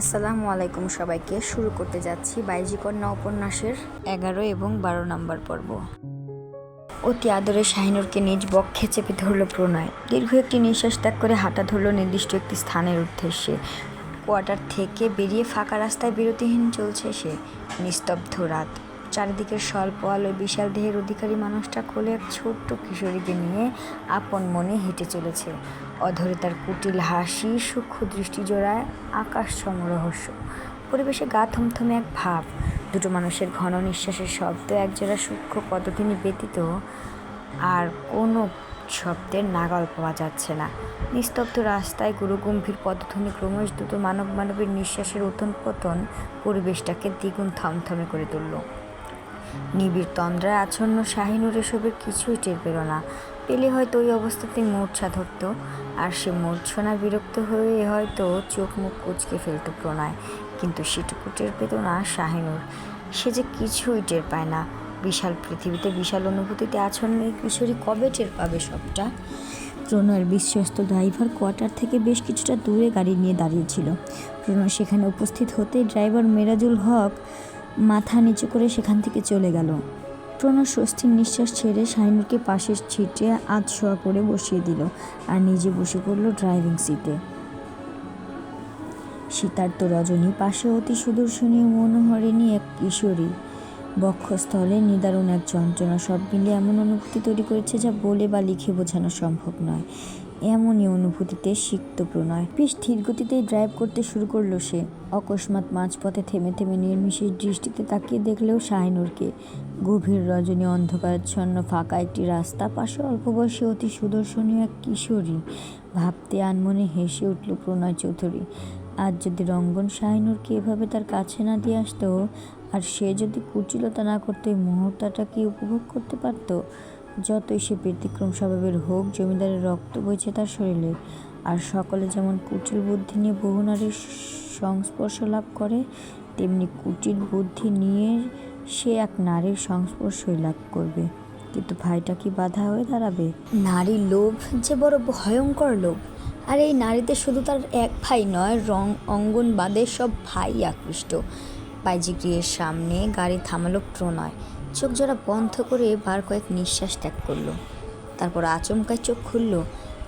আসসালামু আলাইকুম সবাইকে। শুরু করতে যাচ্ছি বাইজিকন্যা উপন্যাসের এগারো এবং বারো নম্বর পর্ব। অতি আদরে শাহিনুরকে নিজ বক্ষে চেপে ধরল প্রণয়। দীর্ঘ একটি নিঃশ্বাস ত্যাগ করে হাঁটা ধরল নির্দিষ্ট একটি স্থানের উদ্দেশ্যে। কোয়ার্টার থেকে বেরিয়ে ফাঁকা রাস্তায় বিরতিহীন চলছে সে নিস্তব্ধ রাত। চারিদিকের স্বল্প আলোয় বিশাল দেহের অধিকারী মানুষটা কোলে এক ছোট্ট কিশোরীকে নিয়ে আপন মনে হেঁটে চলেছে। অধরে তার কুটিল হাসি, সূক্ষ্ম দৃষ্টি জোড়ায় আকাশ রহস্য। পরিবেশে গা থমথমে এক ভাব। দুটো মানুষের ঘন নিঃশ্বাসের শব্দ একজোড়া সূক্ষ্ম পদধ্বনি ব্যতীত আর কোনো শব্দের নাগাল পাওয়া যাচ্ছে না। নিস্তব্ধ রাস্তায় গুরুগম্ভীর পদধ্বনি ক্রমশ দ্রুত মানব মানবের নিঃশ্বাসের উত্থন পতন পরিবেশটাকে দ্বিগুণ থমথমে করে তুলল। নিবিড় তন্দ্রায় আচ্ছন্ন শাহিনুর এসবের কিছুই টের পেল না। পেলে হয়তো ওই অবস্থাতেই মূর্ছা ধরত, আর সে মূর্ছনা বিরক্ত হয়ে হয়তো চোখ মুখ কুচকে ফেলতো প্রণয়। কিন্তু সেটুকু টের পেত না শাহিনুর। সে যে কিছুই টের পায় না। বিশাল পৃথিবীতে বিশাল অনুভূতিতে আচ্ছন্ন এই কিশোরী কবে টের পাবে সবটা? প্রণয়ের বিশ্বস্ত ড্রাইভার কোয়ার্টার থেকে বেশ কিছুটা দূরে গাড়ি নিয়ে দাঁড়িয়েছিল প্রণয় সেখানে উপস্থিত হতেই ড্রাইভার মেরাজুল হক মাথা নিচু করে সেখান থেকে চলে গেল। প্রণয় স্বস্তির নিঃশ্বাস ছেড়ে শাহিনুরকে পাশের সিটে আধশোয়া করে বসিয়ে দিল আর নিজে বসে পড়ল ড্রাইভিং সিটে। শীতার্ত রজনী পাশে অতি সুদর্শনী মনোহরিণী এক কিশোরী। বক্ষস্থলে নিদারুণ এক যন্ত্রণা, সব মিলিয়ে এমন অনুভূতি তৈরি করেছে যা বলে বা লিখে বোঝানো সম্ভব নয়। এমনই অনুভূতিতে সিক্ত প্রণয়। বেশ ধীর গতিতেই ড্রাইভ করতে শুরু করল সে। অকস্মাৎ মাঝপথে থেমে থেমে নির্মিশেষ দৃষ্টিতে তাকিয়ে দেখলেও শাহিনুরকে। গভীর রজনী অন্ধকারাচ্ছন্ন ফাঁকা একটি রাস্তা, পাশে অল্প বয়সে অতি সুদর্শনীয় এক কিশোরী। ভাবতে আনমনে হেসে উঠল প্রণয় চৌধুরী। আজ যদি রঙ্গন শাহিনুরকে এভাবে তার কাছে না দিয়ে আসতো, আর সে যদি কুটিলতা না করতো এই মুহূর্তটা কি উপভোগ করতে পারতো? যতই সে ব্যতিক্রম স্বভাবের হোক, জমিদারের রক্ত বইছে তার শরীরে। আর সকলে যেমন কুটিল বুদ্ধি নিয়ে বহু নারীর সংস্পর্শ লাভ করে, তেমনি কুটিল বুদ্ধি নিয়ে সে এক নারীর সংস্পর্শই লাভ করবে। কিন্তু ভাইটা কি বাধা হয়ে দাঁড়াবে? নারী লোভ যে বড় ভয়ঙ্কর লোভ। আর এই নারীতে শুধু তার এক ভাই নয়, রং, অঙ্গন বাদে সব ভাই আকৃষ্ট। বাইজিগৃহের সামনে গাড়ি থামালো প্রণয়। চোখ জোড়া বন্ধ করে বার কয়েক নিঃশ্বাস ত্যাগ করল। তারপর আচমকায় চোখ খুলল।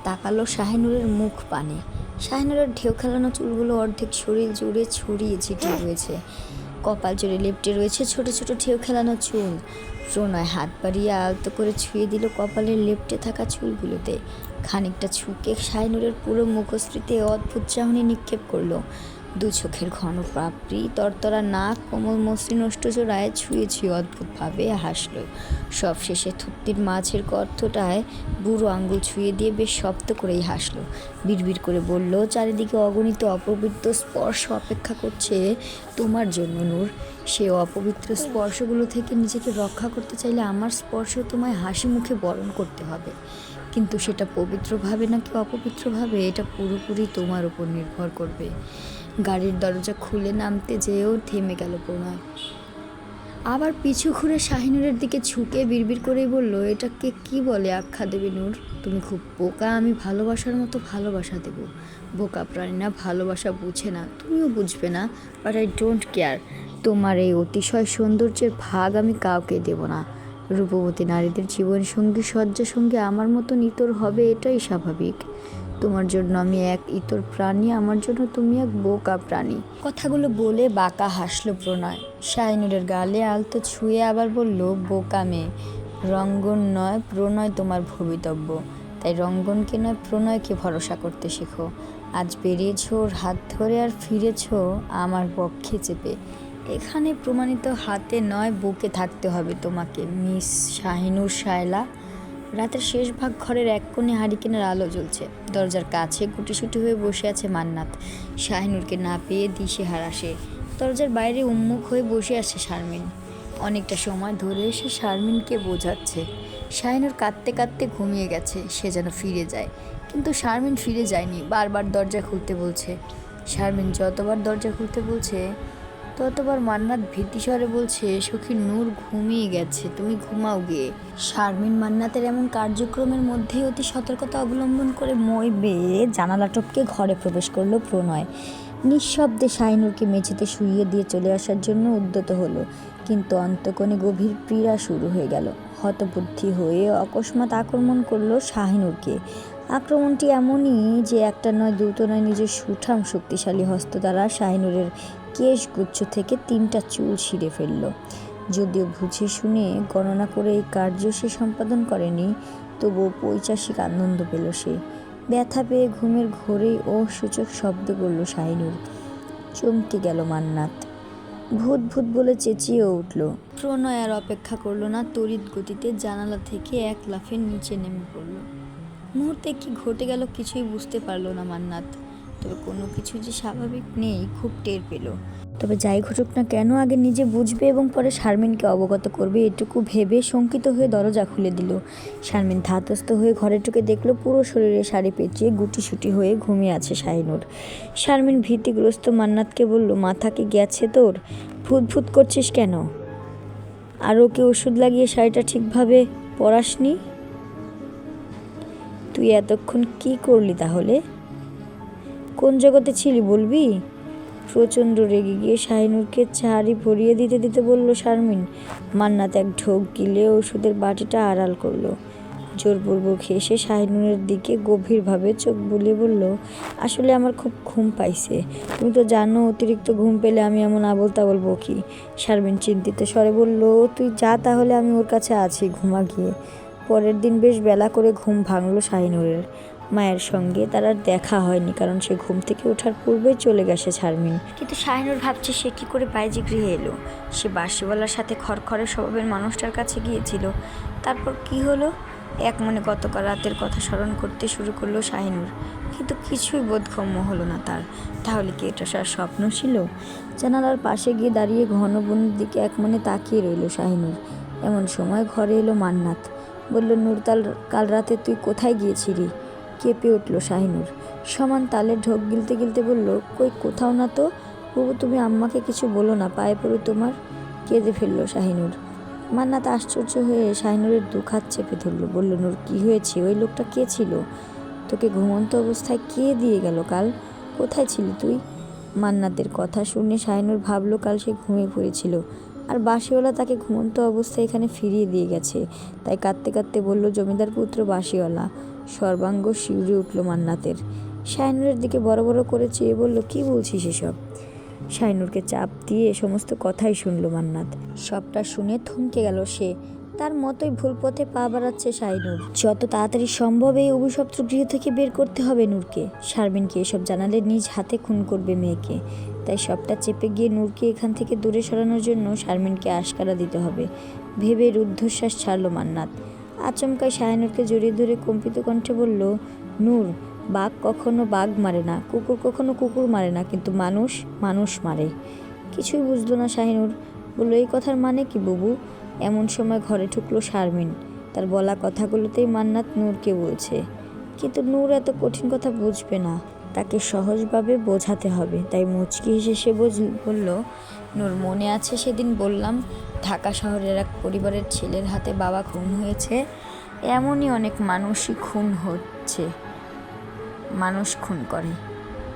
তাকালো শাহিনুরের মুখ পানে। শাহিনুরের ঢেউ খেলানো চুলগুলো অর্ধেক শরীর জুড়ে ছড়িয়ে ছিটিয়ে রয়েছে। কপাল জুড়ে লেপটে রয়েছে ছোট ছোট ঢেউ খেলানো চুল। প্রণয় হাত বাড়িয়ে আলতো করে ছুঁয়ে দিল কপালের লেপটে থাকা চুলগুলোতে। খানিকটা ছুঁকে শাহিনুরের পুরো মুখশ্রীতে অদ্ভুত চাহনি নিক্ষেপ করল। দু চোখের ঘন পাপড়ি, তরতরা নাক, কোমল মসৃণ ছুঁয়ে ছুঁয়ে অদ্ভুতভাবে হাসল। সব শেষে থুপ্তির মাছের গর্তটায় বুড়ো আঙ্গুল ছুঁয়ে দিয়ে বেশ শব্দ করেই হাসলো। বিড়বিড় করে বলল, চারিদিকে অগণিত অপবিত্র স্পর্শ অপেক্ষা করছে তোমার জন্য, নূর। সে অপবিত্র স্পর্শগুলো থেকে নিজেকে রক্ষা করতে চাইলে আমার স্পর্শ তোমায় হাসি মুখে বরণ করতে হবে। কিন্তু সেটা পবিত্রভাবে নাকি অপবিত্রভাবে, এটা পুরোপুরি তোমার উপর নির্ভর করবে। গাড়ির দরজা খুলে নামতে যেয়েও থেমে গেল প্রণয়। আবার পিছু ঘুরে শাহিনুরের দিকে ঝুঁকে বিড়বিড় করেই বলল, এটাকে কি বলে আখ্যা দেবে নূর? তুমি খুব বোকা, আমি ভালোবাসার মতো ভালোবাসা দেব। বোকা প্রাণী না, ভালোবাসা বুঝে না, তুমিও বুঝবে না বাট আই ডোন্ট কেয়ার তোমার এই অতিশয় সৌন্দর্যের ভাগ আমি কাউকে দেব না। রূপবতী নারীদের জীবন সঙ্গী শয্যা সঙ্গে আমার মতো নিতর হবে, এটাই স্বাভাবিক। তোমার জন্য আমি এক ইতর প্রাণী, আমার জন্য তুমি এক বোকা প্রাণী। কথাগুলো বলে বাঁকা হাসলো প্রণয়। শাহিনুরের গালে আলতো ছুঁয়ে আবার বলল, বোকা মেয়ে, রঙ্গন নয়, প্রণয় তোমার ভবিতব্য। তাই রঙ্গনকে নয়, প্রণয়কে ভরসা করতে শেখো। আজ বেরিয়েছো ওর হাত ধরে আর ফিরেছো, আমার পক্ষে চেপে। এখানে প্রমাণিত হাতে নয়, বুকে থাকতে হবে তোমাকে, মিস শাহিনুর শায়লা। রাতের শেষ ভাগ ঘরের এক কোণে হারিকেনের আলো জ্বলছে। দরজার কাছে গুটিসুটি হয়ে বসে আছে মান্নাত। শাহিনুরকে না পেয়ে দিশে হারাসে দরজার বাইরে উন্মুখ হয়ে বসে আছে শারমিন। অনেকটা সময় ধরে সে শারমিনকে বোঝাচ্ছে। শাহিনুর কাঁদতে কাঁদতে ঘুমিয়ে গেছে, সে যেন ফিরে যায়। কিন্তু শারমিন ফিরে যায়নি, বারবার দরজা খুলতে বলছে। শারমিন যতবার দরজা খুলতে বলছে ততবার মান্নাত ভীতি ভীতিস্বরে বলছে, সখী, নূর ঘুমিয়ে গেছে, তুমি ঘুমাও গিয়ে। শারমিন মান্নাতের এমন কার্যক্রমের মধ্যেই অতি সতর্কতা অবলম্বন করে মই বেয়ে জানালা টপকে ঘরে প্রবেশ করল প্রণয়। নিঃশব্দে শাহিনুরকে মেঝেতে শুইয়ে দিয়ে চলে আসার জন্য উদ্যত হলো, কিন্তু অন্তকোণে গভীর পীড়া শুরু হয়ে গেল। হতবুদ্ধি হয়ে অকস্মাৎ আক্রমণ করল শাহিনুরকে। আক্রমণটি এমনই যে একটা নয় দুটো নয়, নিজের সুঠাম শক্তিশালী হস্ত দ্বারা শাহিনুরের কেশগুচ্ছ থেকে তিনটা চুল ছিঁড়ে ফেলল। যদিও বুঝে শুনে গণনা করে এই কার্য সে সম্পাদন করেনি, তবুও পৈচাসিক আনন্দ পেল সে। ব্যথা পেয়ে ঘুমের ঘোরেই ও সূচক শব্দ করল শাহিনুর। চমকে গেল মান্নাত। ভূত ভূত বলে চেঁচিয়ে উঠল। প্রণয় আর অপেক্ষা করল না, তড়িৎ গতিতে জানালা থেকে এক লাফের নিচে নেমে পড়ল। মুহূর্তে কি ঘটে গেল কিছুই বুঝতে পারল না মান্নাত। তবে কোনো কিছু যে স্বাভাবিক নেই, খুব টের পেল। তবে যাই ঘটুক না কেন, আগে নিজে বুঝবে এবং পরে শারমিনকে অবগত করবে, এটুকু ভেবে শঙ্কিত হয়ে দরজা খুলে দিল। শারমিন ধাতস্থ হয়ে ঘরে ঢুকে দেখল পুরো শরীরে শাড়ি পেঁচিয়ে গুটি গুটিসুটি হয়ে ঘুমিয়ে আছে শাহিনুর। শারমিন ভীতিগ্রস্ত মান্নাতকে বলল, মাথা কি গেছে তোর? ভূত ভূত করছিস কেন? আর ওকে ওষুধ লাগিয়ে শাড়িটা ঠিকভাবে পরাসনি? তুই এতক্ষণ কি করলি তাহলে? কোন জগতে ছিলি বলবি? প্রচণ্ড রেগে গিয়ে শাহিনুরকে ছাড়ি ভরিয়ে দিতে দিতে বলল শারমিন। মান্নাত এক ঢোক গিলে ওষুধের বাটিটা আড়াল করল। জোরপূর্বক হেসে শাহিনুরের দিকে গভীরভাবে চোখ বুলিয়ে বলল, আসলে আমার খুব ঘুম পাইছে। তুমি তো জানো, অতিরিক্ত ঘুম পেলে আমি এমন আবল তাবল বকি। শারমিন চিন্তিত স্বরে বলল তুই যা তাহলে আমি ওর কাছে আছি ঘুমা গিয়ে। পরের দিন বেশ বেলা করে ঘুম ভাঙলো শাহিনুরের। মায়ের সঙ্গে তার আর দেখা হয়নি, কারণ সে ঘুম থেকে ওঠার পূর্বেই চলে গেছে শারমিন কিন্তু শাহিনুর ভাবছে সে কি করে বাইজি গৃহে এলো? সে বাসিওয়ালার সাথে খড়খড়ে স্বভাবের মানুষটার কাছে গিয়েছিল। তারপর কি হলো? এক মনে গতকাল রাতের কথা স্মরণ করতে শুরু করল শাহিনুর। কিন্তু কিছুই বোধগম্য হলো না তার। তাহলে কি এটা সার স্বপ্ন ছিল? জানালার পাশে গিয়ে দাঁড়িয়ে ঘন বনের দিকে এক মনে তাকিয়ে রইল শাহিনুর। এমন সময় ঘরে এলো মান্নাত। বলল, নুরতাল, কাল রাতে তুই কোথায় গিয়েছিলি? কেঁপে উঠল শাহিনুর। সমান তালে ঢোক গিলতে গিলতে বলল, কই, কোথাও না তো? বাবু, তুমি আম্মাকে কিছু বলো না, পায়ে পড়ে তোমার? কেঁদে ফেলল শাহিনুর। মান্নাত আশ্চর্য হয়ে শাহিনুরের দু হাত চেপে ধরলো। বলল, নূর, কী হয়েছে? ওই লোকটা কে ছিল? তোকে ঘুমন্ত অবস্থায় কে দিয়ে গেল কাল? কোথায় ছিলি তুই? মান্নাতের কথা শুনে শাহিনুর ভাবলো, কাল সে ঘুমিয়ে পড়েছিল। আর বাসিওয়ালা তাকে ঘুমন্ত অবস্থায় এখানে ফিরিয়ে দিয়ে গেছে। তাই কাঁদতে কাঁদতে বলল, জমিদার পুত্র বাসিওয়ালা সর্বাঙ্গ শিউরে উঠল মান্নাতের। শাহিনুরের দিকে বড় বড় করে চেয়ে বলল, কি বলছিস এসব? শাহিনুরকে চাপ দিয়ে সমস্ত কথাই শুনল মান্নাত। সবটা শুনে থমকে গেল সে। তার মতোই ভুল পথে পা বাড়াচ্ছে শাহিনুর। যত তাড়াতাড়ি সম্ভব এই অভিশপ্ত গৃহ থেকে বের করতে হবে নূরকে। শারমিনকে এসব জানালে নিজ হাতে খুন করবে মেয়েকে। তাই সবটা চেপে গিয়ে নূরকে এখান থেকে দূরে সরানোর জন্য শারমিনকে আশকারা দিতে হবে। ভেবে রুদ্ধশ্বাস ছাড়ল মান্নাত। আচমকায় শাহিনুরকে জড়িয়ে ধরে কম্পিত কণ্ঠে বলল, নূর, বাঘ কখনো বাঘ মারে না, কুকুর কখনো কুকুর মারে না, কিন্তু মানুষ মানুষ মারে। কিছুই বুঝলো না শাহিনুর বলল, এই কথার মানে কি বুবু? এমন সময় ঘরে ঢুকলো শারমিন। তার বলা কথাগুলোতেই মান্নাত নূরকে বলছে, কিন্তু নূর এত কঠিন কথা বুঝবে না। তাকে সহজভাবে বোঝাতে হবে। তাই মুচকি হেসে সে বলল নূর মনে আছে সেদিন বললাম, ঢাকা শহরের এক পরিবারের ছেলের হাতে বাবা খুন হয়েছে, এমনই অনেক মানুষই খুন হচ্ছে, মানুষ খুন করে।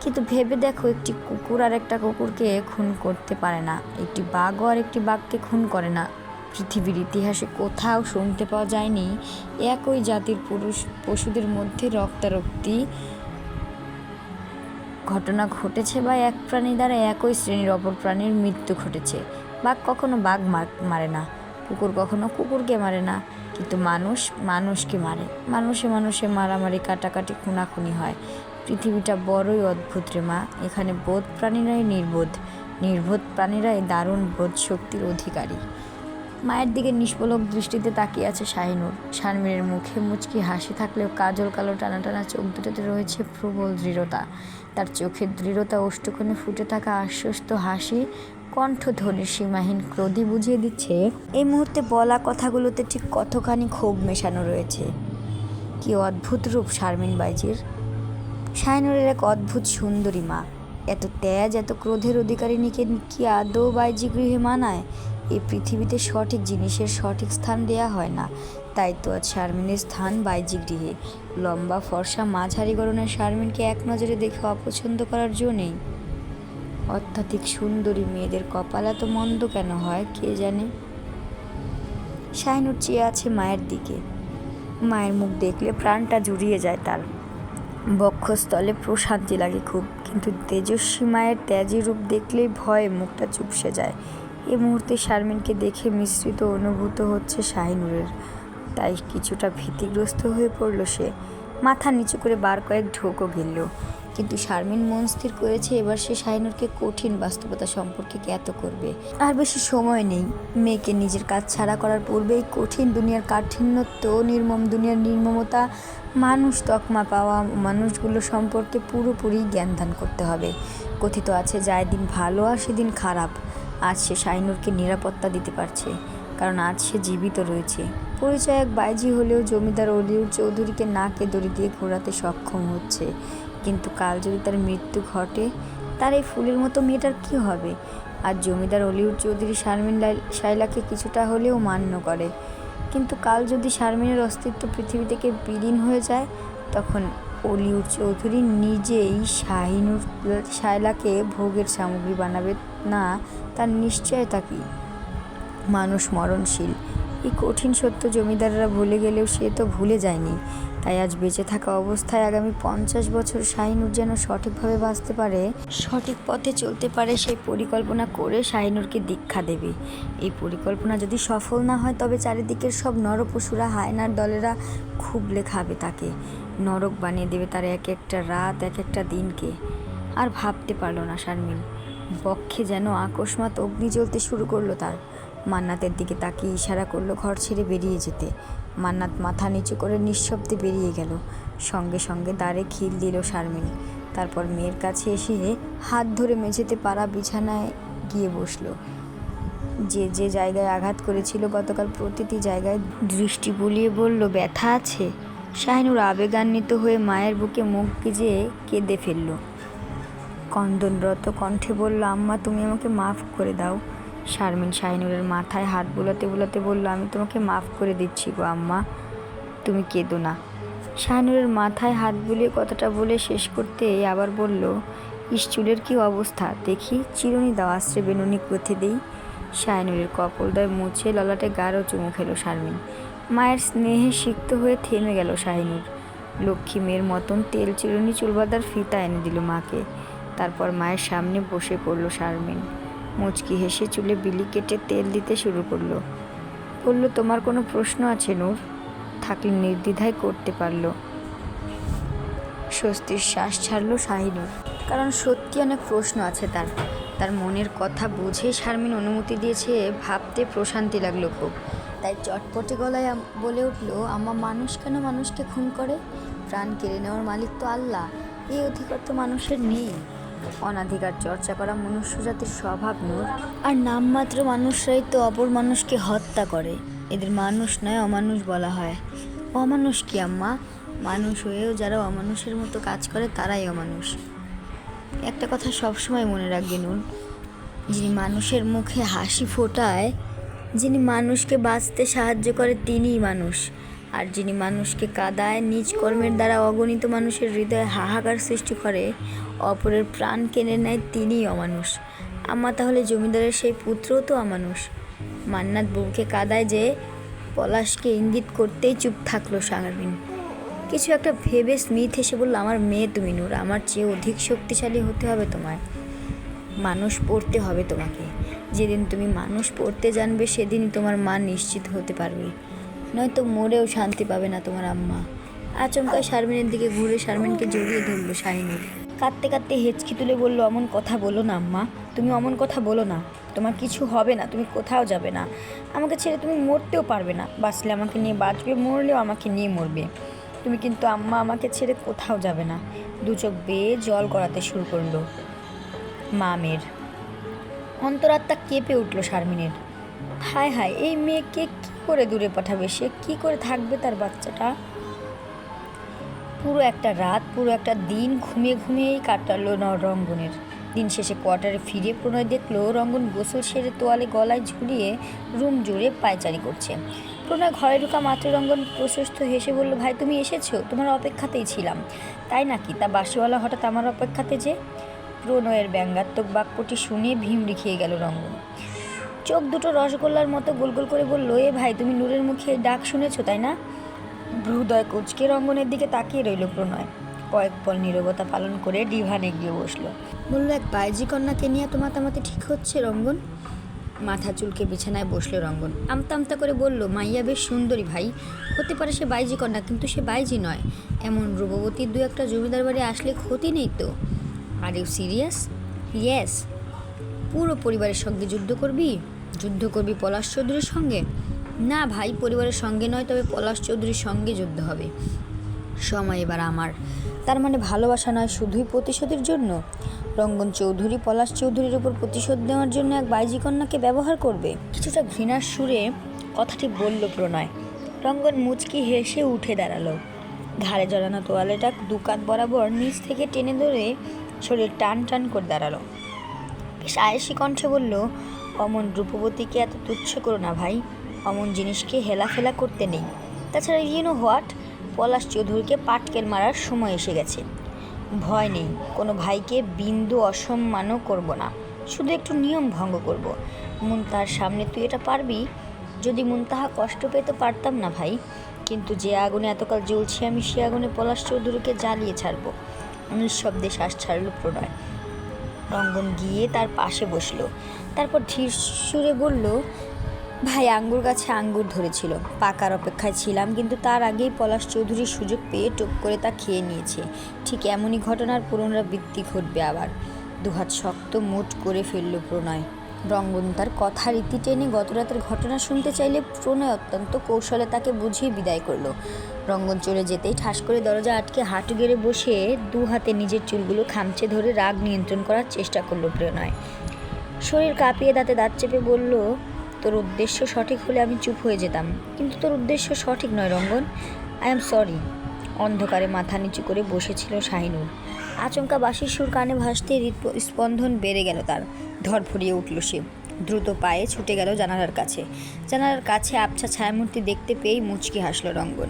কিন্তু ভেবে দেখো, একটি কুকুর আর একটা কুকুরকে খুন করতে পারে না। একটি বাঘও আর একটি বাঘকে খুন করে না। পৃথিবীর ইতিহাসে কোথাও শুনতে পাওয়া যায়নি, একই জাতির পুরুষ, পশুদের মধ্যে রক্তারক্তি ঘটনা ঘটেছে বা এক প্রাণী দ্বারা একই শ্রেণির অপর প্রাণীর মৃত্যু ঘটেছে। বাঘ কখনো বাঘ মারে না, কুকুর কখনো কুকুরকে মারে না। কিন্তু মানুষ মানুষকে মারে। মানুষে মানুষে মারামারি, কাটাকাটি, খুনাখুনি হয়। পৃথিবীটা বড়ই অদ্ভুত রে মা। এখানে বোধ প্রাণীরাই নির্বোধ। নির্বোধ প্রাণীরাই দারুণ বোধ শক্তির অধিকারী। মায়ের দিকে নিষ্পলক দৃষ্টিতে তাকিয়ে আছে শাহিনুর। শারমিনের মুখে মুচকি হাসি থাকলেও কাজল কালো টানা টানা চোখ দুটোতে রয়েছে প্রবল দৃঢ়তা। তার চোখের দৃঢ়তা অষ্টকোণে ফুটে থাকা আশ্বস্ত হাসি কণ্ঠধ্বনির সীমাহীন ক্রোধই বুঝিয়ে দিচ্ছে, এই মুহূর্তে বলা কথাগুলোতে ঠিক কতখানি ক্ষোভ মেশানো রয়েছে। কি অদ্ভুত রূপ শারমিন বাইজির। শাহিনুরের এক অদ্ভুত সুন্দরী মা। এত তেজ এত ক্রোধের অধিকারিণীকে কি আদৌ বাইজি গৃহে মানায়? এই পৃথিবীতে সঠিক জিনিসের সঠিক স্থান দেয়া হয় না। তাই তো আজ শারমিনের স্থান বাইজি গৃহে। লম্বা ফর্সা মাঝারি গরনের শারমিনকে এক নজরে দেখে অপছন্দ করার জো নেই। অত্যাধিক সুন্দরী মেয়েদের কপাল এত মন্দ কেন হয়, কে জানে? শাহিনুর চেয়ে আছে মায়ের দিকে। মায়ের মুখ দেখলে প্রাণটা জুড়িয়ে যায় তার। বক্ষস্থলে প্রশান্তি লাগে খুব, কিন্তু তেজস্বী মায়ের ত্যাজি রূপ দেখলেই ভয়ে মুখটা চুপসে যায়। এই মুহূর্তে শারমিনকে দেখে মিশ্রিত অনুভূত হচ্ছে শাহিনুরের। তাই কিছুটা ভীতিগ্রস্ত হয়ে পড়ল সে। মাথা নিচু করে বার কয়েক ঢোকও গেল কিন্তু শারমিন মন স্থির করেছে এবার সে শাহিনুরকে কঠিন বাস্তবতা সম্পর্কে জ্ঞাত করবে। আর বেশি সময় নেই। মেয়েকে নিজের কাজ ছাড়া করার পূর্বেই কঠিন দুনিয়ার কাঠিন্যত্ব, নির্মম দুনিয়ার নির্মমতা, মানুষ তকমা পাওয়া মানুষগুলো সম্পর্কে পুরোপুরি জ্ঞান দান করতে হবে। কথিত আছে যায় দিন ভালো আর সেদিন খারাপ। আজ সে শাহিনুরকে নিরাপত্তা দিতে পারছে, কারণ আজ সে জীবিত রয়েছে। পরিচয় এক বাইজি হলেও জমিদার অলিউর চৌধুরীকে নাকে দড়ি দিয়ে ঘোরাতে সক্ষম হচ্ছে। কিন্তু কাল যদি তার মৃত্যু ঘটে, তার এই ফুলের মতো মেয়েটার কি হবে? আর জমিদার অলিউর চৌধুরী শারমিন শাইলাকে কিছুটা হলেও মান্য করে। কিন্তু কাল যদি শারমিনের অস্তিত্ব পৃথিবী থেকে বিলীন হয়ে যায়, তখন অলিউর চৌধুরী নিজেই শাহিনুর শায়লাকে ভোগের সামগ্রী বানাবে না, তার নিশ্চয়তা কি? মানুষ মরণশীল। এই কঠিন সত্য জমিদাররা ভুলে গেলেও সে তো ভুলে যায়নি। তাই আজ বেঁচে থাকা অবস্থায় আগামী পঞ্চাশ বছর শাহিনুর যেন সঠিকভাবে বাঁচতে পারে, সঠিক পথে চলতে পারে সেই পরিকল্পনা করে শাহিনুরকে দীক্ষা দেবে। এই পরিকল্পনা যদি সফল না হয়, তবে চারিদিকের সব নরপশুরা, হায়নার দলেরা খুবলে খাবে তাকে। নরক বানিয়ে দেবে তার এক একটা রাত, এক একটা দিনকে। আর ভাবতে পারল না শারমিন। বক্ষে যেন আকস্মাত অগ্নি জ্বলতে শুরু করল তার। মান্নাতের দিকে তাকিয়ে ইশারা করল ঘর ছেড়ে বেরিয়ে যেতে। মান্নাত মাথা নিচু করে নিঃশব্দে বেরিয়ে গেল। সঙ্গে সঙ্গে দাঁড়ে খিল দিল শারমিন। তারপর মেয়ের কাছে এসে হাত ধরে মেঝেতে পাড়া বিছানায় গিয়ে বসল। যে যে জায়গায় আঘাত করেছিল গতকাল প্রতিটি জায়গায় দৃষ্টি বুলিয়ে বলল, ব্যথা আছে? শাহিনুর আবেগান্বিত হয়ে মায়ের বুকে মুখ ভিজে কেঁদে ফেলল। কন্দনরত কণ্ঠে বলল, আম্মা, তুমি আমাকে মাফ করে দাও। শারমিন শাহিনুরের মাথায় হাত বুলাতে বুলাতে বলল, আমি তোমাকে মাফ করে দিচ্ছি গো আম্মা, তুমি কেঁদো না। শাহিনুরের মাথায় হাত বুলিয়ে কথাটা বলে শেষ করতে আবার বলল ইস্চুলের কি অবস্থা? দেখি, চিরুনি দাও, আশ্রে বেনুনি কোথে দেই। শাহিনুরের কপলদয় মুছে ললাটে গাঢ় চুমু খেলো শারমিন। মায়ের স্নেহে সিক্ত হয়ে থেমে গেল শাহিনুর। লক্ষ্মী মেয়ের মতন তেল চিরুনি চুলবাদার ফিতা এনে দিল মাকে। তারপর মায়ের সামনে বসে পড়ল শারমিন। মুচকি হেসে চুলে বিলি কেটে তেল দিতে শুরু করল। বলল, তোমার কোনো প্রশ্ন আছে, নূর? থাকলে নির্দ্বিধায় করতে পারল। স্বস্তির শ্বাস ছাড়লো শাহিনুর। কারণ সত্যি অনেক প্রশ্ন আছে তার। তার মনের কথা বুঝে শারমিন অনুমতি দিয়েছে, ভাবতে প্রশান্তি লাগল খুব। তাই চটপটে গলায় বলে উঠল আমার মানুষ কেন মানুষকে খুন করে? প্রাণ কেড়ে নেওয়ার মালিক তো আল্লাহ। এই অধিকার তো মানুষের নেই। অনাধিকার চর্চা করা, মনুষ্য জাতির স্বভাব নূর। আর নামমাত্র মানুষরাই তো অপর মানুষকে হত্যা করে। এদের মানুষ নয়, অমানুষ বলা হয়। অমানুষ কি আম্মা? মানুষ হয়েও যারা অমানুষের মতো কাজ করে, তারাই অমানুষ। একটা কথা সবসময় মনে রাখবে নুন যিনি মানুষের মুখে হাসি ফোটায়, যিনি মানুষকে বাঁচতে সাহায্য করে, তিনিই মানুষ। আর যিনি মানুষকে কাদায়, নিজ কর্মের দ্বারা অগণিত মানুষের হৃদয়ে হাহাকার সৃষ্টি করে অপরের প্রাণ কেড়ে নেয় তিনিই অমানুষ। আম্মা তাহলে জমিদারের সেই পুত্রও তো অমানুষ। মান্নাত বউকে কাদায় যে পলাশকে ইঙ্গিত করতেই চুপ থাকল শারমিন কিছু একটা ভেবে স্মিথ হেসে বলল, আমার মেয়ে তুমি নূর, আমার চেয়ে অধিক শক্তিশালী হতে হবে তোমায়। মানুষ পড়তে হবে তোমাকে। যেদিন তুমি মানুষ পড়তে জানবে সেদিনই তোমার মা নিশ্চিত হতে পারবে। নয়তো মরেও শান্তি পাবে না তোমার আম্মা। আচমকা শারমিনের দিকে ঘুরে শারমিনকে জড়িয়ে ধরলো শাহিনুর। কাঁদতে কাঁদতে হেঁচকি তুলে বলল, অমন কথা বলো না, আম্মা। তুমি অমন কথা বলো না। তোমার কিছু হবে না, তুমি কোথাও যাবে না। আমাকে ছেড়ে তুমি মরতেও পারবে না। বাঁচলে আমাকে নিয়ে বাঁচবে, মরলেও আমাকে নিয়ে মরবে। তুমি কিন্তু, আম্মা, আমাকে ছেড়ে কোথাও যাবে না। দু চোখ বেয়ে জল গড়াতে শুরু করল মামের। অন্তরাত্মা কেঁপে উঠল শারমিনের। হায় হায়, এই মেয়েকে কী করে দূরে পাঠাবে? সে কী করে থাকবে তার বাচ্চাটা? পুরো একটা রাত, পুরো একটা দিন ঘুমিয়ে ঘুমিয়েই কাটালো রঙ্গনের দিন শেষে কোয়ার্টারে ফিরে প্রণয় দেখল রঙ্গন গোসল সেরে তোয়ালে গলায় ঝুলিয়ে রুম জুড়ে পায়চারি করছে। প্রণয় ঘরে ঢুকা মাত্র রঙ্গন প্রশস্ত হেসে বলল, ভাই, তুমি এসেছ? তোমার অপেক্ষাতেই ছিলাম। তাই নাকি? তা বাসিওয়ালা হঠাৎ আমার অপেক্ষাতে যে? প্রণয়ের ব্যঙ্গাত্মক বাক্যটি শুনে ভীম রিখিয়ে গেল রঙ্গন। চোখ দুটো রসগোল্লার মতো গোল গোল করে বলল, এ ভাই, তুমি নূরের মুখে ডাক শুনেছো, তাই না? ভ্রুদয় কুচকে রঙ্গনের দিকে তাকিয়ে রইল প্রণয়। কয়েক পল নীরবতা পালন করে ডিভানে গিয়ে বসল। বলল, এক বাইজি কন্যাকে নিয়ে তো মাতামাতি ঠিক হচ্ছে, রঙ্গন? মাথা চুলকে বিছানায় বসল রঙ্গন। আমতা আমতা করে বলল, মাইয়া বেশ সুন্দরী ভাই। হতে পারে সে বাইজি কন্যা, কিন্তু সে বাইজি নয়। এমন রূপবতীর দু একটা জমিদার বাড়ি আসলে ক্ষতি নেই তো? আর ইউ সিরিয়াস ইয়েস পুরো পরিবারের সঙ্গে যুদ্ধ করবি? যুদ্ধ করবি পলাশ চৌধুরীর সঙ্গে? না ভাই, পরিবারের সঙ্গে নয়, তবে পলাশ চৌধুরীর সঙ্গে যুদ্ধ হবে। সময় এবার আমার। তার মানে ভালোবাসা নয়, শুধুই প্রতিশোধের জন্য? রঙ্গন চৌধুরী পলাশ চৌধুরীর উপর প্রতিশোধ দেওয়ার জন্য এক বাইজি কন্যাকে ব্যবহার করবে? কিছুটা ঘৃণার সুরে কথাটি বলল প্রণয়। রঙ্গন মুচকি হেসে উঠে দাঁড়াল। ঘাড়ে জড়ানো তোয়ালেটা দুকাত বরাবর নিচ থেকে টেনে ধরে শরীর টান টান করে দাঁড়াল। বেশ আয়েসি কণ্ঠে বলল, অমন রূপবতীকে এত তুচ্ছ করো না ভাই। অমন জিনিসকে হেলাফেলা করতে নেই। তাছাড়া ইউনো হোয়াট পলাশ চৌধুরীকে পাটকেল মারার সময় এসে গেছে। ভয় নেই, কোনো ভাইকে বিন্দু অসম্মানও করব না। শুধু একটু নিয়ম ভঙ্গ করব। মুনতাহার সামনে তুই এটা পারবি? যদি মুনতাহা কষ্ট পেতে পারতাম না ভাই, কিন্তু যে আগুনে এতকাল জ্বলছি আমি সে আগুনে পলাশ চৌধুরীকে জ্বালিয়ে ছাড়বো। নিঃশব্দে শ্বাস ছাড়ল প্রণয়। রঙ্গন গিয়ে তার পাশে বসল। তারপর ধীর সুরে বলল ভাই আঙ্গুর গাছে আঙ্গুর ধরেছিল। পাকার অপেক্ষায় ছিলাম, কিন্তু তার আগেই পলাশ চৌধুরী সুযোগ পেয়ে টোপ করে তা খেয়ে নিয়েছে। ঠিক এমনই ঘটনার পুনরাবৃত্তি ঘটবে আবার। দুহাত শক্ত মুঠ করে ফেলল প্রণয়। রঙ্গন তার কথা রীতি টেনে গতরাতের ঘটনা শুনতে চাইলে প্রণয় অত্যন্ত কৌশলে তাকে বুঝিয়ে বিদায় করল। রঙ্গন চলে যেতেই ঠাস করে দরজা আটকে হাঁটু গেড়ে বসে দু হাতে নিজের চুলগুলো খামচে ধরে রাগ নিয়ন্ত্রণ করার চেষ্টা করল প্রণয়। শরীর কাঁপিয়ে দাঁতে দাঁত চেপে বলল তোর উদ্দেশ্য সঠিক হলে আমি চুপ হয়ে যেতাম। কিন্তু তোর উদ্দেশ্য সঠিক নয়, রঙ্গন। আই এম সরি অন্ধকারে মাথা নিচু করে বসেছিল শাহিনুর। আচমকা বাঁশির সুর কানে ভাসতে হৃৎ- স্পন্দন বেড়ে গেল তার। ধরফরিয়ে উঠল সে। দ্রুত পায়ে ছুটে গেল জানালার কাছে। জানালার কাছে আবছা ছায়ামূর্তি দেখতে পেয়েই মুচকি হাসল রঙ্গন।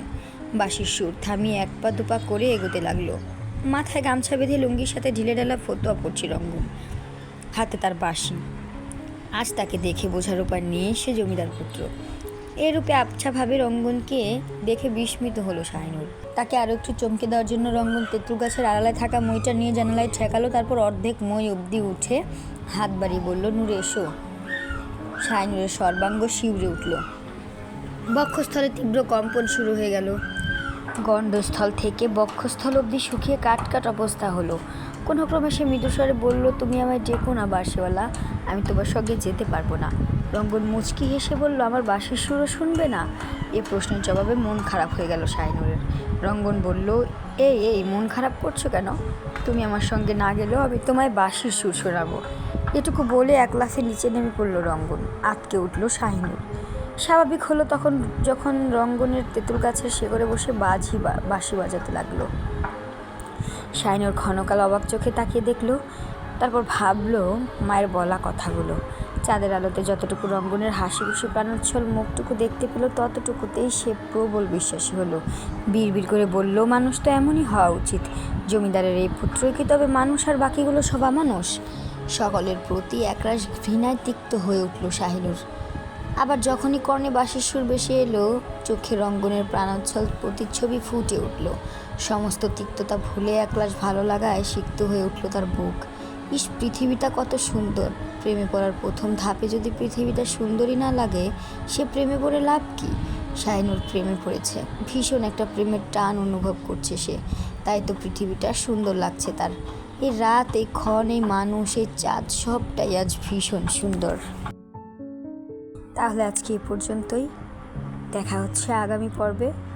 বাঁশির সুর থামিয়ে এক পা দুপা করে এগোতে লাগল। মাথায় গামছা বেঁধে লুঙ্গির সাথে ঢিলে ঢালা ফতোয়া পড়ছে রঙ্গন। হাতে তার বাঁশি। আজ তাকে দেখে বোঝার উপায় নিয়ে সে জমিদার পুত্র। এরূপে রূপে আবছাভাবে রঙ্গনকে দেখে বিস্মিত হলো শাহিনুর। তাকে আরও একটু চমকে দেওয়ার জন্য রঙ্গন তেঁতুল গাছের আড়ালায় থাকা মইটা নিয়ে জানালায় ঠেকালো, তারপর অর্ধেক মই অবধি উঠে হাত বাড়িয়ে বলল, নূরে, এসো। শাহিনুরের সর্বাঙ্গ শিউরে উঠল। বক্ষস্থলে তীব্র কম্পন শুরু হয়ে গেল। গণ্ডস্থল থেকে বক্ষস্থল অবধি শুকিয়ে কাট কাট অবস্থা হলো। কোনো ক্রমে সে মৃদুস্বরে বলল, তুমি আমায় ডেকো না বাঁশিওয়ালা, আমি তোমার সঙ্গে যেতে পারব না। রঙ্গন মুচকি হেসে বলল, আমার বাঁশির সুরও শুনবে না? এ প্রশ্নের জবাবে মন খারাপ হয়ে গেল শাহিনুরের রঙ্গন বলল, এই এই, মন খারাপ করছ কেন? তুমি আমার সঙ্গে না গেলেও আমি তোমায় বাঁশির সুর শোনাবো। এটুকু বলে এক লাফে নিচে নেমে পড়ল রঙ্গন আটকে উঠল শাহিনুর স্বাভাবিক হলো তখন, যখন রঙ্গনের তেঁতুল গাছের শেকড়ে বসে বাজি বাঁশি বাজাতে লাগল। শাইনুর ক্ষণকাল অবাক চোখে তাকিয়ে দেখল, তারপর ভাবলো মায়ের বলা কথাগুলো। চাঁদের আলোতে যতটুকু রঙ্গনের হাসি খুশি প্রাণোচ্ছল মুখটুকু দেখতে পেল, ততটুকুতেই সে প্রবল বিশ্বাসী হলো। বিড়বিড় করে বলল, মানুষ তো এমনই হওয়া উচিত। জমিদারের এই পুত্রই কি তবে মানুষ আর বাকিগুলো সবা মানুষ সকলের প্রতি একরাশ ঘৃণায় তিক্ত হয়ে উঠল শাহিনুর। আবার যখনই কর্ণে বাঁশির সুর বেশি এলো, চোখে রঙ্গনের প্রাণোচ্ছল প্রতিচ্ছবি ফুটে উঠল। সমস্ত তিক্ততা ভুলে এক গ্লাস ভালো লাগায় সিক্ত হয়ে উঠল তার বুক। ইস, পৃথিবীটা কত সুন্দর। প্রেমে পড়ার প্রথম ধাপে যদি পৃথিবীটা সুন্দরই না লাগে, সে প্রেমে পড়ে লাভ কি? শাহিনুর প্রেমে পড়েছে। ভীষণ একটা প্রেমের টান অনুভব করছে সে। তাই তো পৃথিবীটা সুন্দর লাগছে তার। এই রাত, এই ক্ষণ, এই মানুষ, এই চাঁদ, সবটাই আজ ভীষণ সুন্দর। তাহলে আজকে এ পর্যন্তই। দেখা হচ্ছে আগামী পর্বে।